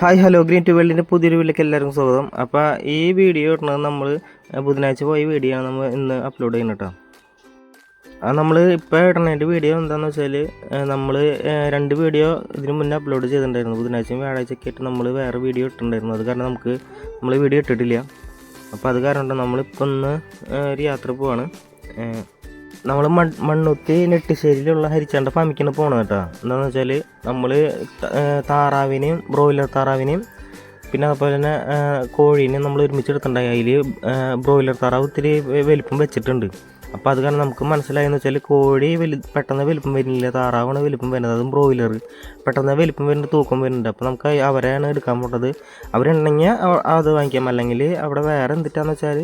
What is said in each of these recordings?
Hi hello green to വേൾഡിന്റെ പുതിയൊരു വീട്ടിലേക്ക് എല്ലാവർക്കും സ്വാഗതം. അപ്പോൾ ഈ വീഡിയോ ഇടുന്നത് നമ്മൾ ബുധനാഴ്ച പോയ വീഡിയോ ആണ് നമ്മൾ ഇന്ന് അപ്ലോഡ് ചെയ്യുന്നത് കേട്ടോ നമ്മൾ ഇപ്പോൾ ഇടണേന്റെ വീഡിയോ എന്താണെന്ന് വെച്ചാൽ നമ്മൾ രണ്ട് വീഡിയോ ഇതിന് മുന്നേ അപ്ലോഡ് ചെയ്തിട്ടുണ്ടായിരുന്നു. ബുധനാഴ്ചയും വ്യാഴാഴ്ചയൊക്കെ ആയിട്ട് നമ്മൾ വേറെ വീഡിയോ ഇട്ടിട്ടുണ്ടായിരുന്നു. അത് കാരണം നമുക്ക് നമ്മൾ വീഡിയോ ഇട്ടിട്ടില്ല. അപ്പോൾ അത് കാരണം നമ്മൾ ഒന്ന് ഒരു യാത്ര പോവാണ്. നമ്മൾ മൺ മണ്ണുത്തി നെട്ടിശ്ശേരിയിലുള്ള ഹരിച്ചാണ്ട ഫാമിക്കാണ് പോകണം കേട്ടോ. എന്താണെന്ന് വെച്ചാൽ നമ്മൾ താറാവിനെയും ബ്രോയിലർ താറാവിനെയും പിന്നെ അതുപോലെ തന്നെ കോഴീനെ നമ്മൾ ഒരുമിച്ച് അതിൽ ബ്രോയിലർ താറാവ് ഇത്തിരി വെ- വലിപ്പം വെച്ചിട്ടുണ്ട്. അപ്പോൾ അത് കാരണം നമുക്ക് മനസ്സിലായെന്ന് വെച്ചാൽ കോഴി വലു പെട്ടെന്ന് വലിപ്പം വരുന്നില്ല. താറാവാണ് വലിപ്പം വരുന്നത്. അതും ബ്രോയിലർ പെട്ടെന്ന് വലിപ്പം വരുന്ന തൂക്കം വരുന്നുണ്ട്. അപ്പോൾ നമുക്ക് അവരെയാണ് എടുക്കാൻ പോകേണ്ടത് അവരുണ്ടെങ്കിൽ അവ- അത് വാങ്ങിക്കാം. അല്ലെങ്കിൽ അവിടെ വേറെ എന്തിട്ടാന്ന് വെച്ചാൽ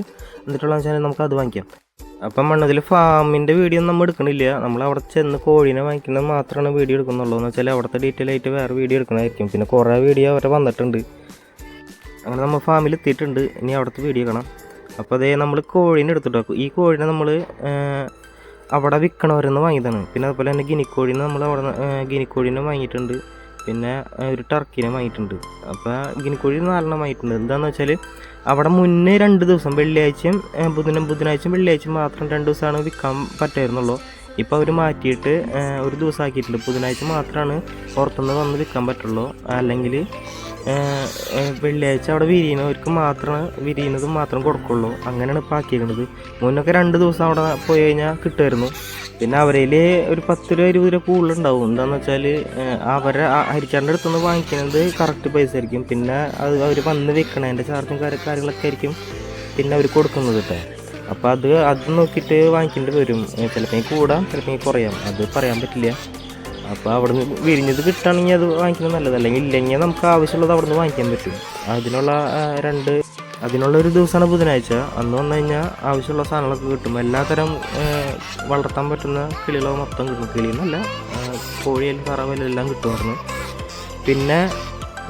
എന്തിട്ടുള്ളതെന്ന് വെച്ചാൽ നമുക്ക് അത് വാങ്ങിക്കാം. അപ്പം മണ്ണതിൽ ഫാമിന്റെ വീഡിയോ ഒന്നും നമ്മൾ എടുക്കണില്ല. നമ്മൾ അവിടെ ചെന്ന് കോഴീനെ വാങ്ങിക്കുന്നത് മാത്രമാണ് വീഡിയോ എടുക്കുന്നുള്ളൂ. എന്ന് വെച്ചാൽ അവിടുത്തെ ഡീറ്റെയിൽ ആയിട്ട് വേറെ വീഡിയോ എടുക്കണമായിരിക്കും പിന്നെ കുറേ വീഡിയോ അവരെ വന്നിട്ടുണ്ട്. അങ്ങനെ നമ്മൾ ഫാമിൽ എത്തിയിട്ടുണ്ട്. ഇനി അവിടുത്തെ വീഡിയോ കാണാം. അപ്പോൾ അതേ നമ്മൾ കോഴീനെ എടുത്തിട്ടു. ഈ കോഴീനെ നമ്മൾ അവിടെ വിൽക്കണവരെന്ന് വാങ്ങിയതാണ്. പിന്നെ അതുപോലെ തന്നെ ഗിനിക്കോഴീനെ നമ്മൾ അവിടെ ഗിനിക്കോഴീനെ വാങ്ങിയിട്ടുണ്ട്. പിന്നെ ഒരു ടർക്കിനെ വാങ്ങിയിട്ടുണ്ട്. അപ്പോൾ ഗിനിക്കോഴി നാലെണ്ണം വാങ്ങിയിട്ടുണ്ട്. എന്താണെന്ന് വെച്ചാൽ അവിടെ മുന്നേ രണ്ട് ദിവസം വെള്ളിയാഴ്ചയും ബുധനും ബുധനാഴ്ചയും വെള്ളിയാഴ്ചയും മാത്രം രണ്ട് ദിവസമാണ് വിൽക്കാൻ പറ്റായിരുന്നുള്ളൂ. ഇപ്പോൾ അവർ മാറ്റിയിട്ട് ഒരു ദിവസം ആക്കിയിട്ടുണ്ട്. ബുധനാഴ്ച മാത്രമാണ് പുറത്തുനിന്ന് വന്ന് വിൽക്കാൻ പറ്റുള്ളൂ. അല്ലെങ്കിൽ വെള്ളിയാഴ്ച അവിടെ വിരിയുന്നവർക്ക് മാത്രമേ വിരിയുന്നതും മാത്രം കൊടുക്കുള്ളൂ. അങ്ങനെയാണ് ഇപ്പോൾ ആക്കിയിരിക്കുന്നത് മുന്നൊക്കെ രണ്ട് ദിവസം അവിടെ പോയി കഴിഞ്ഞാൽ കിട്ടുമായിരുന്നു. പിന്നെ അവരിൽ ഒരു പത്ത് രൂപ ഇരുപത് രൂപ കൂടുതലുണ്ടാവും എന്താണെന്ന് വെച്ചാൽ അവരെ ഹരിച്ചാറിന്റെ അടുത്തുനിന്ന് വാങ്ങിക്കുന്നത് കറക്റ്റ് പൈസ ആയിരിക്കും. പിന്നെ അത് അവർ വന്ന് വിൽക്കണതിന്റെ ചാർജും കാര്യങ്ങളൊക്കെ ആയിരിക്കും പിന്നെ അവർ കൊടുക്കുന്നത് കേട്ടോ അപ്പോൾ അത് അത് നോക്കിയിട്ട് വാങ്ങിക്കേണ്ടി വരും. ചിലപ്പോൾ കൂടാം ചിലപ്പോൾ കുറയാം. അത് പറയാൻ പറ്റില്ല. അപ്പോൾ അവിടെ നിന്ന് വിരിഞ്ഞത് കിട്ടുകയാണെങ്കിൽ അത് വാങ്ങിക്കുന്നത് നല്ലത്. അല്ലെങ്കിൽ ഇല്ലെങ്കിൽ നമുക്ക് ആവശ്യമുള്ളത് അവിടെ നിന്ന് വാങ്ങിക്കാൻ പറ്റും. അതിനുള്ള രണ്ട് അതിനുള്ള ഒരു ദിവസമാണ് ബുധനാഴ്ച. അന്ന് വന്നു കഴിഞ്ഞാൽ ആവശ്യമുള്ള സാധനങ്ങളൊക്കെ കിട്ടും. എല്ലാത്തരം വളർത്താൻ പറ്റുന്ന കിളികളോ മൊത്തം കിട്ടും. കിളിയെന്നല്ല കോഴിയായാലും താറാവായാലും എല്ലാം കിട്ടുമായിരുന്നു. പിന്നെ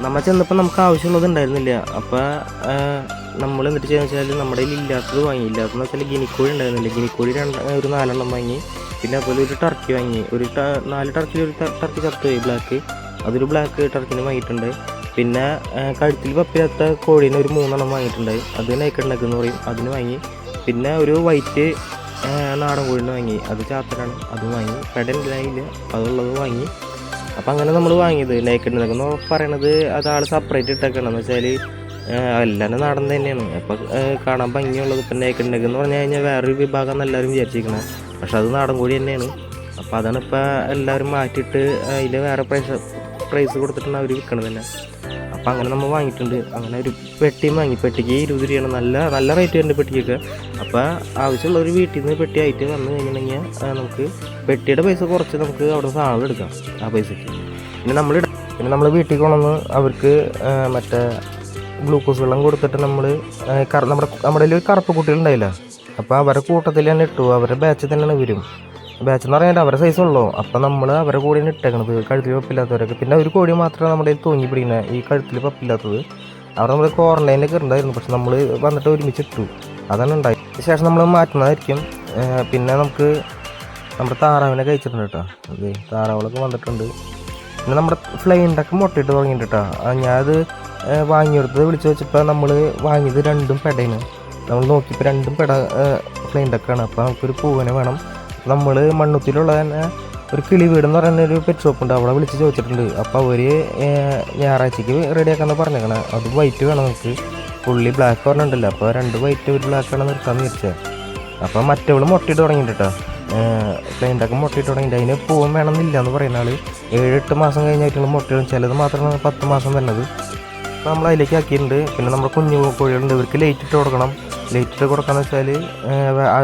നമ്മൾ ചെന്നപ്പോൾ നമുക്ക് ആവശ്യമുള്ളത് ഉണ്ടായിരുന്നില്ല. അപ്പോൾ നമ്മൾ എന്നിട്ട് ചെയ്യുന്നത് വെച്ചാൽ നമ്മുടെ കയ്യിൽ ഇല്ലാത്തത് വാങ്ങി. ഇല്ലാത്തതെന്ന് വെച്ചാൽ ഗിനിക്കോഴി ഉണ്ടായിരുന്നില്ല. ഗിനിക്കോഴി രണ്ട് ഒരു നാലെണ്ണം വാങ്ങി. പിന്നെ അതുപോലെ ഒരു ടർക്കി വാങ്ങി. ഒരു നാല് ടർക്കിൽ ഒരു ടർക്കി ചത്തു പോയി ബ്ലാക്ക് അതൊരു ബ്ലാക്ക് ടർക്കിന് വാങ്ങിയിട്ടുണ്ട്. പിന്നെ കഴുത്തിൽ പപ്പിലാത്ത കോഴീനെ ഒരു മൂന്നെണ്ണം വാങ്ങിയിട്ടുണ്ട്. അത് നൈക്കണ്ണക്ക് എന്ന് പറയും. അതിന് വാങ്ങി. പിന്നെ ഒരു വൈറ്റ് നാടൻ കോഴീനെ വാങ്ങി. അത് ചാത്തനാണ്. അതും വാങ്ങി. ഉണ്ടായില്ല അതുള്ളത് വാങ്ങി. അപ്പം അങ്ങനെ നമ്മൾ വാങ്ങിയത്. നേക്കഡ് എന്ന് പറയണത് അത് ആൾ സെപ്പറേറ്റ് ഇട്ടേക്കണമെന്ന് വെച്ചാൽ എല്ലാം നാടൻ തന്നെയാണ്. അപ്പം കാണാൻ ഭംഗിയുള്ളത് ഇപ്പം നേക്കഡ് എന്ന് പറഞ്ഞു കഴിഞ്ഞാൽ വേറൊരു വിഭാഗം എല്ലാവരും വിചാരിച്ചിരിക്കണത് പക്ഷെ അത് നാടൻ കോഴി തന്നെയാണ്. അപ്പം അതാണ് ഇപ്പം എല്ലാവരും മാറ്റിയിട്ട് അതിൽ വേറെ പ്രൈസ് പ്രൈസ് കൊടുത്തിട്ടാണ് അവർ വിൽക്കണത് തന്നെ. അപ്പം അങ്ങനെ നമ്മൾ വാങ്ങിയിട്ടുണ്ട്. അങ്ങനെ ഒരു പെട്ടിയും വാങ്ങി. പെട്ടിക്ക് ഇരുപത് രൂപയാണ്. നല്ല നല്ല റേറ്റ് വരുന്നുണ്ട് പെട്ടിക്കൊക്കെ. ആവശ്യമുള്ള ഒരു വീട്ടിൽ നിന്ന് പെട്ടി ആയിട്ട് വന്നു കഴിഞ്ഞിട്ടുണ്ടെങ്കിൽ നമുക്ക് പെട്ടിയുടെ പൈസ കുറച്ച് നമുക്ക് അവിടെ സാധനം എടുക്കാം ആ പൈസയ്ക്ക് പിന്നെ നമ്മൾ പിന്നെ നമ്മൾ വീട്ടിൽ കൊണ്ടുവന്ന് അവർക്ക് മറ്റേ ഗ്ലൂക്കോസ് വെള്ളം കൊടുത്തിട്ട് നമ്മൾ നമ്മുടെ നമ്മുടെ കയ്യിൽ കറുപ്പ് കുട്ടികളുണ്ടായില്ല അപ്പോൾ അവരുടെ കൂട്ടത്തിൽ തന്നെ ഇട്ടു അവരുടെ ബാച്ചിൽ തന്നെയാണ് വരും. ബാച്ച് എന്ന് പറഞ്ഞാൽ അവരുടെ സൈസ് ഉള്ളൂ. അപ്പം നമ്മൾ അവരുടെ കൂടെയാണ് ഇട്ടേക്കണത്. കഴുത്തിൽ പപ്പില്ലാത്തവരൊക്കെ പിന്നെ ഒരു കോഴി മാത്രമേ നമ്മുടെ തൂങ്ങി പിടിക്കുന്നത് ഈ കഴുത്തിൽ പപ്പില്ലാത്തത് അവർ നമ്മൾ ക്വാറന്റൈനിലൊക്കെ ഉണ്ടായിരുന്നു. പക്ഷെ നമ്മൾ വന്നിട്ട് ഒരുമിച്ച് ഇട്ടു. അതാണ് ഉണ്ടായി ശേഷം നമ്മൾ മാറ്റുന്നതായിരിക്കും. പിന്നെ നമുക്ക് നമ്മുടെ താറാവിനെ കഴിച്ചിട്ടുണ്ട് കേട്ടോ. അതെ താറാവുകളൊക്കെ വന്നിട്ടുണ്ട്. പിന്നെ നമ്മുടെ ഫ്ലൈൻഡൊക്കെ മുട്ടയിട്ട് തുടങ്ങിയിട്ട് കേട്ടോ. ഞാനത് വാങ്ങിയെടുത്ത് വിളിച്ച് വെച്ചപ്പോൾ നമ്മൾ വാങ്ങിയത് രണ്ടും പെടയാണ് നമ്മൾ നോക്കിയപ്പോൾ രണ്ടും പെട ഫ്ലൈൻഡൊക്കെയാണ് അപ്പോൾ നമുക്കൊരു പൂവനെ വേണം. നമ്മൾ മണ്ണുത്തിലുള്ള തന്നെ ഒരു കിളി വീട് എന്ന് പറയുന്ന ഒരു പെറ്റ് ഷോപ്പ് ഉണ്ട്. അവിടെ വിളിച്ച് ചോദിച്ചിട്ടുണ്ട്. അപ്പോൾ അവർ ഞായറാഴ്ചക്ക് റെഡിയാക്കാന്ന് പറഞ്ഞേക്കണേ. അത് വൈറ്റ് വേണം നമുക്ക്. പുള്ളി ബ്ലാക്ക് പറഞ്ഞിട്ടില്ല അപ്പോൾ രണ്ട് വൈറ്റ് ഒരു ബ്ലാക്ക് ആണ് നിർത്താന്ന് വിചാരിച്ചത്. അപ്പോൾ മറ്റവൾ മുട്ടയിട്ട് തുടങ്ങിയിട്ട് ക്ലൈന്റൊക്കെ മുട്ടയിട്ട് തുടങ്ങിയിട്ട് അതിന് പൂവൻ വേണമെന്നില്ല എന്ന് പറയുന്ന ആൾ എട്ട് മാസം കഴിഞ്ഞായിട്ടുള്ള മുട്ടയിടും ചിലത് മാത്രമാണ് പത്ത് മാസം വരുന്നത്. അപ്പോൾ നമ്മൾ അതിലേക്ക് ആക്കിയിട്ടുണ്ട്. പിന്നെ നമ്മുടെ കുഞ്ഞു കോഴികളുണ്ട്. ഇവർക്ക് ലൈറ്റ് ഇട്ട് കൊടുക്കണം. ലൈറ്റ് ഇട്ട് കൊടുക്കാന്ന് വെച്ചാൽ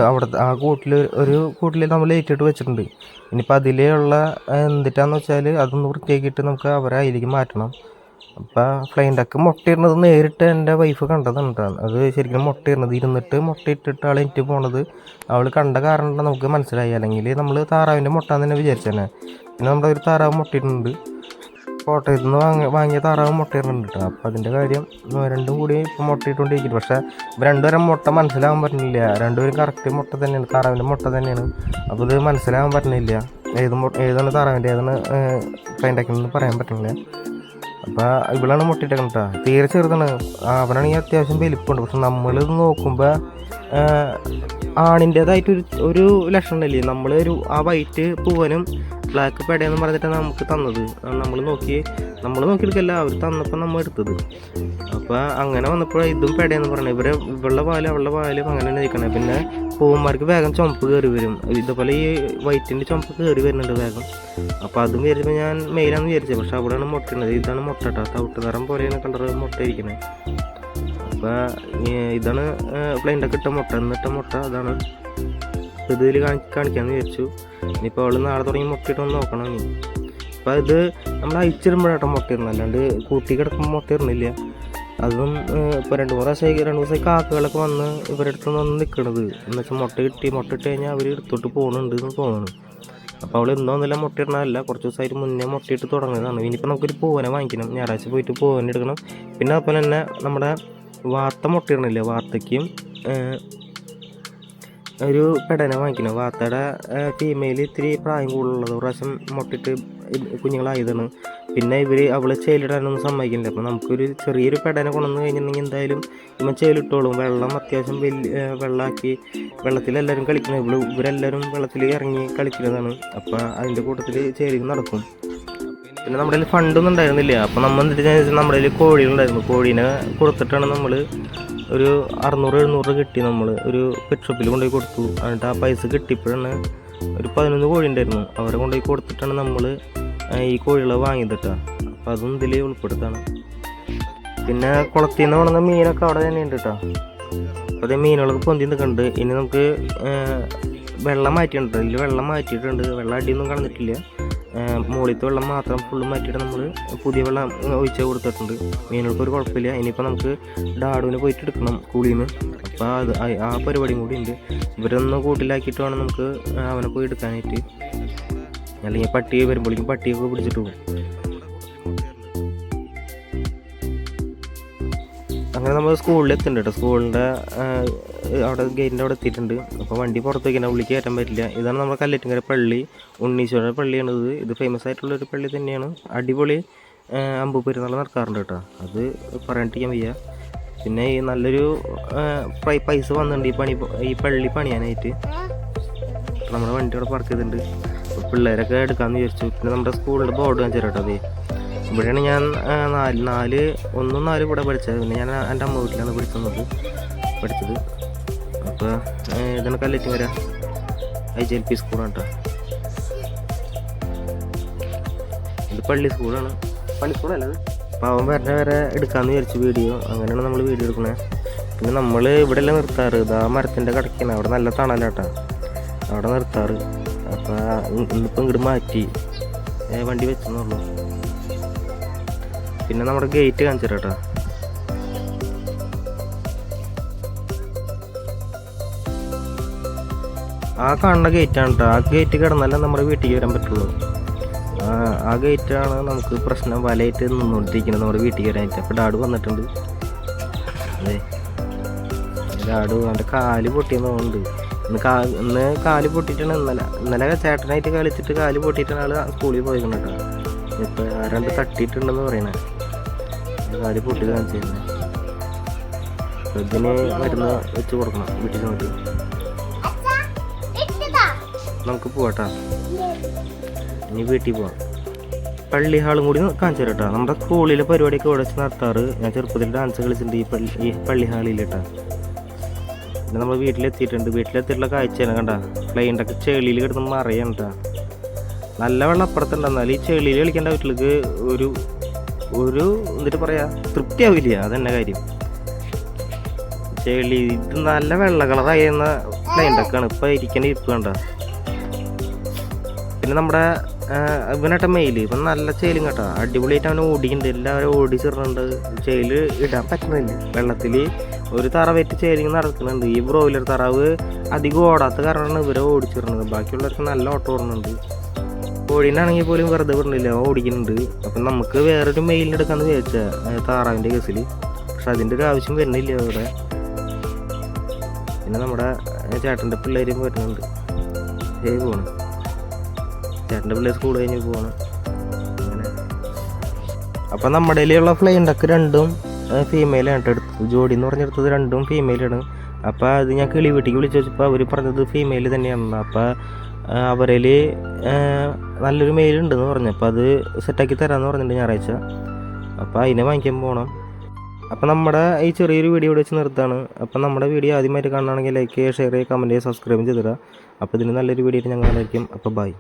അവിടെ ആ കൂട്ടിൽ ഒരു കൂട്ടിൽ നമ്മൾ ലൈറ്റ് ഇട്ട് വെച്ചിട്ടുണ്ട്. ഇനിയിപ്പോൾ അതിലുള്ള എന്തിട്ടാന്ന് വെച്ചാൽ അതൊന്ന് വൃത്തിയാക്കിയിട്ട് നമുക്ക് അവരെ അതിലേക്ക് മാറ്റണം. അപ്പോൾ ഫ്ലൈന്റൊക്കെ മുട്ടയിടുന്നത് നേരിട്ട് എന്റെ വൈഫ് കണ്ടതുണ്ട് അത് ശരിക്കും മുട്ടയിടുന്നത് ഇരുന്നിട്ട് മുട്ടയിട്ടിട്ട് ആൾ എനിക്ക് പോണത് അവൾ കണ്ട കാരണം നമുക്ക് മനസ്സിലായി. അല്ലെങ്കിൽ നമ്മൾ താറാവിന്റെ മുട്ട എന്ന് തന്നെ വിചാരിച്ചതന്നെ പിന്നെ നമ്മുടെ ഒരു താറാവ് മുട്ടയിടുന്നുണ്ട്. കോട്ടയത്ത് നിന്ന് വാങ്ങി വാങ്ങിയ താറാവ് മുട്ടയിടുന്നുണ്ട് കേട്ടോ അപ്പോൾ അതിന്റെ കാര്യം രണ്ടും കൂടി ഇപ്പോൾ മുട്ടയിട്ടുകൊണ്ടിരിക്കുന്നു. പക്ഷേ രണ്ടുപേരും മുട്ട മനസ്സിലാവാൻ പറ്റുന്നില്ല. രണ്ടുപേരും കറക്റ്റ് മുട്ട തന്നെയാണ്. താറാവിന്റെ മുട്ട തന്നെയാണ്. അപ്പോൾ ഇത് മനസ്സിലാവാൻ പറ്റുന്നില്ല. ഏത് മുട്ട ഏതാണ് താറാവിന്റെ ഏതാണ് ഫ്ലൈന്റൊക്കെ പറയാൻ പറ്റുന്നില്ല. അപ്പോൾ ഇവളാണ് മുട്ടയിട്ടേക്കുന്നത് കേട്ടോ തീരെ ചെറുതാണ്. അവനാണെങ്കിൽ അത്യാവശ്യം വലിപ്പമുണ്ട്. പക്ഷെ നമ്മളിത് നോക്കുമ്പോൾ ആണിന്റേതായിട്ടൊരു ഒരു ലക്ഷണം ഉണ്ടല്ലേ നമ്മൾ ഒരു ആ വൈറ്റ് പൂവനും ബ്ലാക്ക് പെടയെന്ന് പറഞ്ഞിട്ടാണ് നമുക്ക് തന്നത്. നമ്മൾ നോക്കി നമ്മൾ നോക്കിയെടുക്കല്ല അവർ തന്നപ്പോൾ നമ്മൾ എടുത്തത്. അപ്പോൾ അങ്ങനെ വന്നപ്പോൾ ഇതും പെടയെന്ന് പറഞ്ഞത് ഇവരെ ഇവളുടെ പാൽ അവളുടെ പാലും അങ്ങനെ തന്നെ നിൽക്കണേ പിന്നെ പൂവന്മാർക്ക് വേഗം ചുമപ്പ് കയറി വരും. ഇതുപോലെ ഈ വൈറ്റിന്റെ ചുമപ്പ് കയറി വരുന്നുണ്ട് വേഗം. അപ്പോൾ അതും വിചാരിച്ചപ്പോൾ ഞാൻ മെയിലാണെന്ന് വിചാരിച്ചത് പക്ഷേ അവിടെയാണ് മുട്ടണത് ഇതാണ് മുട്ട കേട്ടോ. തവിട്ട് നിറം പോലെയാണ് കളർ മുട്ട ഇരിക്കുന്നത് അപ്പോൾ ഇതാണ് പ്ലെയിന്റെ ഇട്ട മുട്ട. എന്നിട്ട മുട്ട അതാണ് ഇതിൽ കാണി കാണിക്കാമെന്ന് വിചാരിച്ചു. ഇനിയിപ്പോൾ അവൾ നാളെ തുടങ്ങി മുട്ടയിട്ടൊന്ന് നോക്കണം ഇനി. അപ്പോൾ ഇത് നമ്മൾ അയച്ചിടുമ്പോഴാട്ടോ മുട്ടയിരുന്നു അല്ലാണ്ട് കൂട്ടി കിടക്കുമ്പോൾ മുട്ടയിരുന്നില്ല അതും ഇപ്പോൾ രണ്ട് മൂന്ന് ദിവസമായി രണ്ട് ദിവസമായി കാക്കകളൊക്കെ വന്ന് ഇവരുടെ അടുത്ത് വന്ന് നിൽക്കണത് എന്ന് വെച്ചാൽ മുട്ട കിട്ടി മുട്ട ഇട്ട് കഴിഞ്ഞാൽ അവർ എടുത്തോട്ട് പോകുന്നുണ്ട് എന്ന് തോന്നുന്നു. അപ്പോൾ അവൾ എന്തോ ഒന്നുമില്ല മുട്ട ഇടണമല്ല കുറച്ച് ദിവസമായിട്ട് മുന്നേ മുട്ടയിട്ട് തുടങ്ങിയതാണ് ഇനിയിപ്പോൾ നമുക്കൊരു പൂവനെ വാങ്ങിക്കണം. ഞായറാഴ്ച പോയിട്ട് പൂവനെ എടുക്കണം. പിന്നെ അതുപോലെ തന്നെ നമ്മുടെ വാർത്ത മുട്ട ഇടണില്ലേ വാത്തയ്ക്കും ഏഹ്, ഒരു പെടനെ വാങ്ങിക്കണം വാത്തയുടെ ഫീമെയിൽ ഇത്തിരി പ്രായം കൂടുതലുള്ളത്. പ്രാവശ്യം മുട്ടിട്ട് കുഞ്ഞുങ്ങളായതാണ്. പിന്നെ ഇവർ അവളെ ചേലിടാനൊന്നും സമ്മതിക്കില്ല അപ്പോൾ നമുക്കൊരു ചെറിയൊരു പെടനെ കൊണ്ടുവന്ന് കഴിഞ്ഞിട്ടുണ്ടെങ്കിൽ എന്തായാലും ഇമ്മ ചേലിട്ടോളും. വെള്ളം അത്യാവശ്യം വലിയ വെള്ളമാക്കി വെള്ളത്തിലെല്ലാവരും കളിക്കണം. ഇവൾ ഇവരെല്ലാവരും വെള്ളത്തിൽ ഇറങ്ങി കളിക്കുന്നതാണ്. അപ്പോൾ അതിന്റെ കൂട്ടത്തിൽ ചേലിക്ക് നടക്കും. പിന്നെ നമ്മുടെ കയ്യിൽ ഫണ്ടൊന്നും ഉണ്ടായിരുന്നില്ല. അപ്പോൾ നമ്മൾ എന്നിട്ട് വെച്ചാൽ നമ്മുടെ കയ്യിൽ കോഴികളുണ്ടായിരുന്നു കോഴീനെ കൊടുത്തിട്ടാണ് നമ്മൾ ഒരു അറുന്നൂറ് എഴുന്നൂറ് കിട്ടി നമ്മൾ ഒരു പെറ്റ് ഷോപ്പിൽ കൊണ്ടുപോയി കൊടുത്തു. എന്നിട്ട് ആ പൈസ കിട്ടിയപ്പോഴാണ് ഒരു പതിനൊന്ന് കോഴി ഉണ്ടായിരുന്നു. അവരെ കൊണ്ടുപോയി കൊടുത്തിട്ടാണ് നമ്മൾ ഈ കോഴികളെ വാങ്ങിയത് അപ്പം അതും ഇതിൽ ഉൾപ്പെടുത്താണ്. പിന്നെ കുളത്തിൽ നിന്ന് കൊണ്ടുവന്ന മീനൊക്കെ അവിടെ തന്നെ ഉണ്ട് കേട്ടോ അതേ മീനുകളൊക്കെ പൊന്തി നിൽക്കുന്നുണ്ട്. ഇനി നമുക്ക് വെള്ളം മാറ്റിയിട്ടുണ്ട്. ഇതിൽ വെള്ളം മാറ്റിയിട്ടുണ്ട്. വെള്ളം അടിയൊന്നും കളഞ്ഞിട്ടില്ല. മുകളിലത്തെ വെള്ളം മാത്രം ഫുള്ള് മാറ്റിയിട്ട് നമ്മൾ പുതിയ വെള്ളം ഒഴിച്ച് കൊടുത്തിട്ടുണ്ട്. മീനുകൾക്ക് ഒരു കുഴപ്പമില്ല. ഇനിയിപ്പോൾ നമുക്ക് ഡാഡുവിന് പോയിട്ട് എടുക്കണം കൂളിന്ന് അപ്പോൾ അത് ആ പരിപാടിയും കൂടി ഉണ്ട്. ഇവരൊന്ന് കൂട്ടിലാക്കിയിട്ട് വേണം നമുക്ക് അവനെ പോയി എടുക്കാനായിട്ട്. അല്ലെങ്കിൽ പട്ടിയെ വരുമ്പോഴേക്കും പട്ടിയൊക്കെ പിടിച്ചിട്ട് പോകും. അങ്ങനെ നമ്മൾ സ്കൂളിൽ എത്തുന്നുണ്ട് കേട്ടോ സ്കൂളിന്റെ അവിടെ ഗേറ്റിന്റെ അവിടെ എത്തിയിട്ടുണ്ട്. അപ്പോൾ വണ്ടി പുറത്ത് വയ്ക്കണം ഉള്ളിൽ കയറ്റാൻ പറ്റില്ല. ഇതാണ് നമ്മുടെ കല്ലറ്റുങ്കര പള്ളി. ഉണ്ണീശ്വര പള്ളിയാണിത്. ഇത് ഫേമസ് ആയിട്ടുള്ള ഒരു പള്ളി തന്നെയാണ്. അടിപൊളി അമ്പു പെരുന്നാൾ നടക്കാറുണ്ട് കേട്ടോ അത് പറഞ്ഞിട്ടിരിക്കാൻ വയ്യ. പിന്നെ ഈ നല്ലൊരു പൈസ വന്നിട്ടുണ്ട് ഈ പണി ഈ പള്ളി പണിയാനായിട്ട്. നമ്മുടെ വണ്ടി അവിടെ പാർക്ക് ചെയ്തിട്ടുണ്ട്. പിള്ളേരൊക്കെ എടുക്കാമെന്ന് വിചാരിച്ചു. പിന്നെ നമ്മുടെ സ്കൂളിന്റെ ബോർഡ് കാണിച്ചു തരാം കേട്ടോ അതെ. ഇവിടെയാണ് ഞാൻ നാല് നാല് ഒന്നും നാല് ഇവിടെ പഠിച്ചത്. പിന്നെ ഞാൻ എന്റെ അമ്മ വീട്ടിലാണ് പഠിച്ചത്. പഠിച്ചത്. അപ്പോൾ ഇതാണ് കല്ലേറ്റും വരാം? ഐ ജി എൽ പി സ്കൂളാണ് കേട്ടോ ഇത് പള്ളി സ്കൂളാണ് പള്ളി സ്കൂളല്ല അവൻ വരണ വരെ എടുക്കാമെന്ന് വിചാരിച്ചു വീഡിയോ. അങ്ങനെയാണ് നമ്മൾ വീഡിയോ എടുക്കണേ. പിന്നെ നമ്മൾ ഇവിടെ എല്ലാം നിർത്താറ്? ഇതാ മരത്തിന്റെ കിടക്കാണ് അവിടെ നല്ല തണലാട്ടാ അവിടെ നിർത്താറ്. അപ്പോൾ ഇന്നിപ്പം ഇങ്ങോട്ട് മാറ്റി വണ്ടി വെച്ചെന്നുള്ളൂ പിന്നെ നമ്മുടെ ഗേറ്റ് കാണിച്ചു കേട്ടോ. ആ കാണുന്ന ഗേറ്റാണ് കേട്ടോ. ആ ഗേറ്റ് കിടന്നാലേ നമ്മുടെ വീട്ടിലേക്ക് വരാൻ പറ്റുള്ളൂ. ആ ഗേറ്റാണ് നമുക്ക് പ്രശ്നം. വലയിട്ട് നിന്നുകൊണ്ടിരിക്കുന്നത് നമ്മുടെ വീട്ടിൽ വരാനായിട്ട്. അപ്പോൾ ഡാഡ് വന്നിട്ടുണ്ട്. അതെ. ഡാഡ് അവന്റെ കാൽ പൊട്ടിയെന്നുണ്ട് ഇന്ന് കാ ഇന്ന് കാൽ പൊട്ടിയിട്ടാണ് ഇന്നലെ. ഇന്നലെ ചേട്ടനായിട്ട് കളിച്ചിട്ട് കാൽ പൊട്ടിയിട്ടാണ് ആൾ സ്കൂളിൽ പോയിരുന്നു കേട്ടോ. ഇപ്പോൾ ആരാണ്ട് തട്ടിയിട്ടുണ്ടെന്ന് പറയണേ. കാൽ പൊട്ടി കാണിച്ചിരുന്നത് ഇതിന് മരുന്ന് വെച്ച് കൊടുക്കണം വീട്ടിൽ ചെന്നിട്ട് നമുക്ക് പോവാട്ടാ. ഇനി വീട്ടിൽ പോവാം. പള്ളി ഹാളും കൂടി കാണിച്ചു തരട്ടാ നമ്മുടെ സ്കൂളിലെ പരിപാടിയൊക്കെ ഇവിടെ വെച്ച് നടത്താറ്. ഞാൻ ചെറുപ്പത്തിൽ ഡാൻസ് കളിച്ചിട്ടുണ്ട് ഈ പള്ളി ഈ പള്ളി ഹാളിൽ കേട്ടാ പിന്നെ നമ്മൾ വീട്ടിലെത്തിയിട്ടുണ്ട്. വീട്ടിലെത്തിയിട്ടുള്ള കാഴ്ചയാണ് കണ്ട? ഫ്ലൈന്റെ ഒക്കെ ചെളിയിൽ കിടന്ന് മറിയാണ് കേട്ടാ നല്ല വെള്ളം അപ്പുറത്തുണ്ടെന്നാൽ ഈ ചെളിയിൽ കളിക്കേണ്ട വീട്ടിലേക്ക് ഒരു ഒരു എന്നിട്ട് പറയാ? തൃപ്തി ആവില്ല അതന്നെ കാര്യം. ചെളി ഇത് നല്ല വെള്ള കളറായിരുന്ന ഫ്ലൈന്റൊക്കെയാണ് ഇപ്പം ഇരിക്കേണ്ട ഇരിപ്പ് കണ്ട. പിന്നെ നമ്മുടെ ഇവനട്ട മെയിൽ ഇവൻ നല്ല ചേലും കേട്ടോ. അടിപൊളിയായിട്ട് അവൻ ഓടിക്കുന്നുണ്ട് എല്ലാവരും ഓടിച്ചിടുന്നുണ്ട് ചേൽ ഇടാൻ പറ്റുന്നില്ല. വെള്ളത്തിൽ ഒരു തറ വെറ്റ് ചേലിങ് നടക്കുന്നുണ്ട്. ഈ ബ്രോയിലർ തറാവ് അധികം ഓടാത്ത കാരണമാണ് ഇവരെ ഓടിച്ചിടുന്നത് ബാക്കിയുള്ളവർക്ക് നല്ല ഓട്ടം ഓടുന്നുണ്ട്. കോഴീനാണെങ്കിൽ പോലും വെറുതെ വിടണില്ല അവൻ ഓടിക്കുന്നുണ്ട്. അപ്പം നമുക്ക് വേറൊരു മെയിലെടുക്കാന്ന് ചോദിച്ചാൽ താറാവിന്റെ കേസിൽ പക്ഷെ അതിന്റെ ഒരു ആവശ്യം വരുന്നില്ല ഇവിടെ പിന്നെ നമ്മുടെ ചേട്ടന്റെ പിള്ളേരും വരുന്നുണ്ട്. ഏ പോകണം ചേട്ടന്റെ പിള്ളേർ സ്കൂൾ കഴിഞ്ഞ് പോകണം അങ്ങനെ. അപ്പം നമ്മുടെ കയ്യിലുള്ള ഫ്ലൈൻ ഡക്ക് രണ്ടും ഫീമെയിലാണ് കേട്ടോ എടുത്തത്. ജോഡി എന്ന് പറഞ്ഞെടുത്തത് രണ്ടും ഫീമെയിലാണ് അപ്പോൾ അത് ഞാൻ കിളി വീട്ടിലേക്ക് വിളിച്ചു വെച്ചപ്പോൾ അവർ പറഞ്ഞത് ഫീമെയിൽ തന്നെയാണ് അപ്പോൾ അവരിൽ നല്ലൊരു മെയിലുണ്ടെന്ന് പറഞ്ഞു. അപ്പോൾ അത് സെറ്റാക്കി തരാമെന്ന് പറഞ്ഞിട്ടുണ്ട് ഞായറാഴ്ച. അപ്പോൾ അതിനെ വാങ്ങിക്കാൻ പോകണം അപ്പോൾ നമ്മുടെ ഈ ചെറിയൊരു വീഡിയോ ഇവിടെ വെച്ച് നിർത്താണ്. അപ്പോൾ നമ്മുടെ വീഡിയോ ആദ്യമായിട്ട് കാണുകയാണെങ്കിൽ ലൈക്ക് ചെയ്യുക ഷെയർ ചെയ്യുക കമന്റ് ചെയ്യുക സബ്സ്ക്രൈബ് ചെയ്തിടുക. അപ്പോൾ ഇതിന് നല്ലൊരു വീഡിയോ ഞങ്ങളായിരിക്കും അപ്പോൾ ബൈ